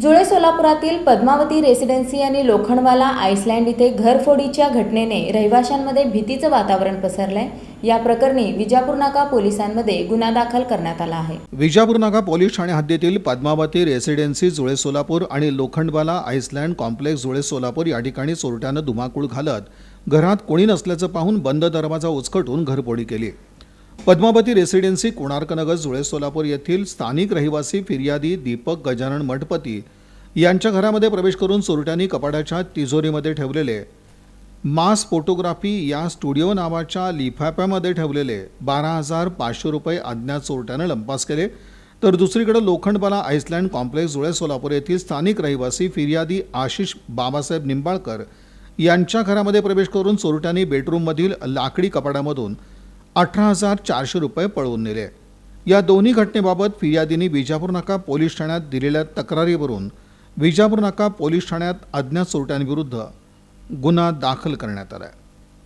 जुळे सोलापुरातील पद्मावती रेसिडेन्सी आणि लोखंडवाला आईसलँड इथे घरफोडीच्या घटनेने रहिवाशांमध्ये भीतीचं वातावरण पसरलंय. या प्रकरणी विजापूर नाका पोलिसांमध्ये गुन्हा दाखल करण्यात आला आहे. विजापूर नाका पोलीस ठाणे हद्दीतील पद्मावती रेसिडेन्सी जुळे सोलापूर आणि लोखंडवाला आईसलँड कॉम्प्लेक्स जुळे सोलापूर या ठिकाणी चोरट्यानं धुमाकूळ घालत घरात कोणी नसल्याचं पाहून बंद दरवाजा उचकटून घरफोडी केली. पद्मावती रेसिडेन्सी कोणार्कनगर जुळे सोलापूर येथील स्थानिक रहिवासी फिर्यादी दीपक गजानन मठपती यांच्या घरामध्ये प्रवेश करून चोरट्यांनी कपाटाच्या तिजोरीमध्ये ठेवलेले. मास फोटोग्राफी या स्टुडिओ नावाच्या लिफाफ्यामध्ये ठेवलेले. बारा हजार पाचशे रुपये अज्ञात चोरट्यानं लंपास केले. तर दुसरीकडे लोखंडबाला आईसलँड कॉम्प्लेक्स जुळे सोलापूर येथील स्थानिक रहिवासी फिर्यादी आशिष बाबासाहेब निंबाळकर यांच्या घरामध्ये प्रवेश करून चोरट्यांनी बेडरूममधील लाकडी कपाटामधून अठरा हजार चारशे रुपये पळवून नेले. या दोन्ही घटनेबाबत फिर्यादींनी विजापूर नाका पोलीस ठाण्यात दिलेल्या तक्रारीवरून विजापूर नाका पोलीस ठाण्यात अज्ञात चोरट्यांविरुद्ध गुन्हा दाखल करण्यात आला आहे.